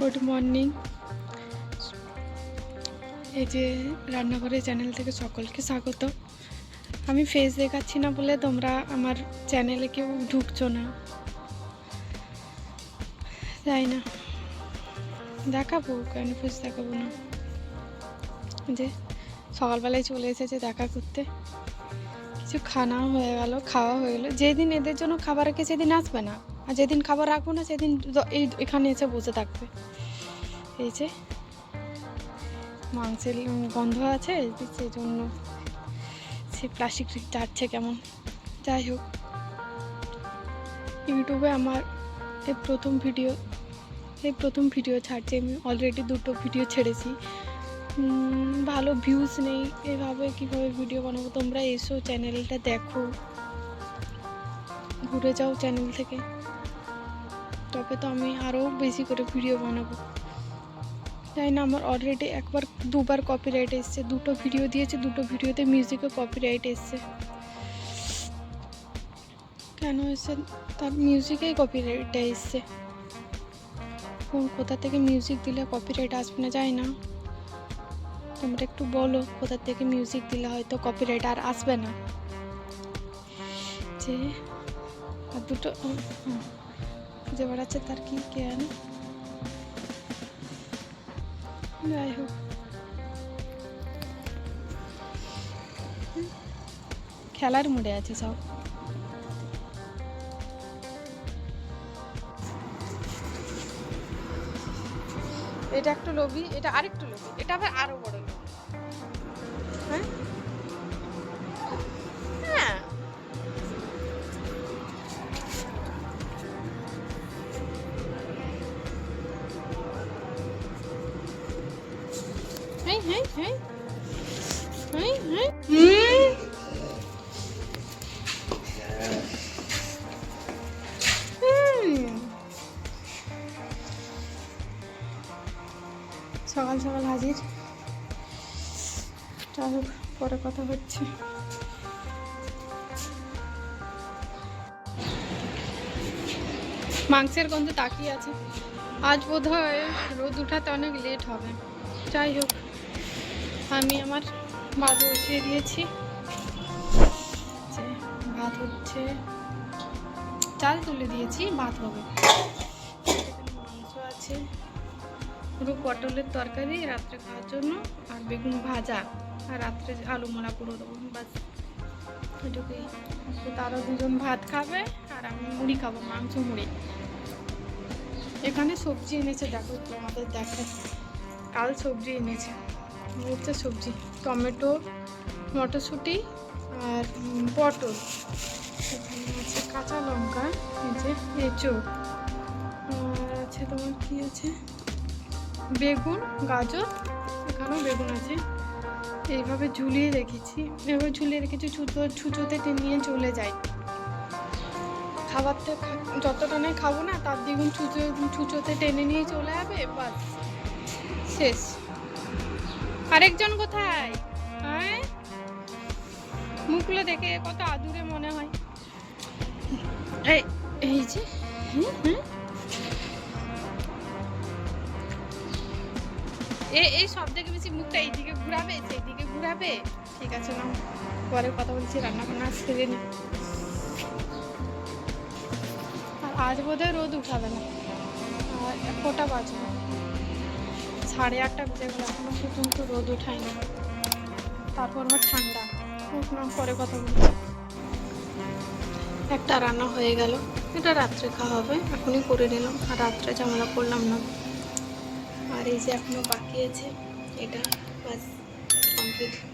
Good morning. এই যে রান্নাঘরের চ্যানেল থেকে সকলকে স্বাগত। আমি ফেস দেখাচ্ছি না বলে তোমরা আমার চ্যানেলে কেউ ঢুকছো না। তাই না? দেখাবো কেন ফেস দেখাবো না? যে সকালবেলায় চলে এসেছে দেখা করতে। কিছু খানাও হয়ে গেল, খাওয়া হয়ে গেলো। যেদিন এদের জন্য খাবার রেখে সেদিন আসবে না। আর যেদিন খাবার রাখব না, সেদিন এই এখানে এসে বসে থাকবে। এই যে মাংসের গন্ধ আছে সেই জন্য সে প্লাস্টিক যাচ্ছে কেমন। যাই হোক, ইউটিউবে আমার এই প্রথম ভিডিও, এই প্রথম ভিডিও ছাড়ছি। আমি অলরেডি দুটো ভিডিও ছেড়েছি। ভালো ভিউজ নেই। এভাবে কীভাবে ভিডিও বানাবো? তোমরা এসো চ্যানেলটা দেখো। ঘুরে যাও চ্যানেল থেকে। তবে তো আমি আরও বেশি করে ভিডিও বানাবো। তাই না? আমার অলরেডি একবার, দুবার কপিরাইট এসছে। দুটো ভিডিও দিয়েছে, দুটো ভিডিওতে মিউজিকে কপিরাইট এসছে। কেন এসছে তার মিউজিকেই কপিরাইটটা এসছে। কোন কোথা থেকে মিউজিক দিলে কপিরাইট আসবে না যায় না। তোমরা একটু বলো, কোথা থেকে মিউজিক দিলে হয়তো কপিরাইট আর আসবে না। যে আর দুটো যে বেড়াচ্ছে, তার কি জ্ঞান? যাই হোক। খেলার মুডে আছে সব। এটা একটু লোভি এটা আরেকটু লোভি এটা আবার আরও বড় লোভি সকাল সকাল হাজির। পরে কথা হচ্ছে। মাংসের গন্ধ তাকিয়ে আছে। আজ বোধ হয় রোদ উঠাতে অনেক লেট হবে। যাই হোক। আমি আমার ভাত বসিয়ে দিয়েছি। ভাত হচ্ছে, চাল তুলে দিয়েছি, ভাত হবে। মাংস আছে পুরো পটলের তরকারি, রাত্রে খাওয়ার জন্য, আর বেগুন ভাজা, আর রাত্রে আলু মোলা পুরো দেবো, বাস। এটুকুই। তো তারও দুজন ভাত খাবে, আর আমি মুড়ি খাব, মাংস মুড়ি। এখানে সবজি এনেছে, দেখো তোমাদের দেখায় কাল সবজি এনেছে। হচ্ছে সবজি, টমেটো, মটরশুঁটি আর পটল। আছে কাঁচা লঙ্কা, এই যে এঁচো। আর আছে তোমার কি আছে? বেগুন, গাজর, এখানেও বেগুন আছে। এইভাবে ঝুলিয়ে রেখেছি। এভাবে ঝুলিয়ে রেখেছি, ছুতো, ছুঁচোতে নিয়ে চলে যাই। খাবারটা যতটা নেই খাব না, তার দ্বিগুণ ছুঁচো, ছুঁচোতে টেনে নিয়ে চলে যাবে, বাস। শেষ। আরেকজন কোথায়? হ্যাঁ মুখগুলো দেখে কত আদুরে মনে হয়। এই এই যে এই সব থেকে বেশি মুখটা এইদিকে ঘুরাবে সেইদিকে ঘুরাবে। ঠিক আছে না পরে কথা বলছি রান্না বান্না সেরে নি। আর আজ বোধহয় রোদ উঠাবে না। আর কটা বাজবে। সাড়ে আটটা বেজে গেল, এখনও পর্যন্ত রোদ উঠায় না। তারপর আবার ঠান্ডা। উঠলাম পরে কথা বলছি একটা রান্না হয়ে গেল। এটা রাত্রে খাওয়া হবে, এখনই করে নিলাম। আর রাত্রে ঝামেলা করলাম না। আর এই যে এখনও বাকি আছে, এটা বাস কমপ্লিট।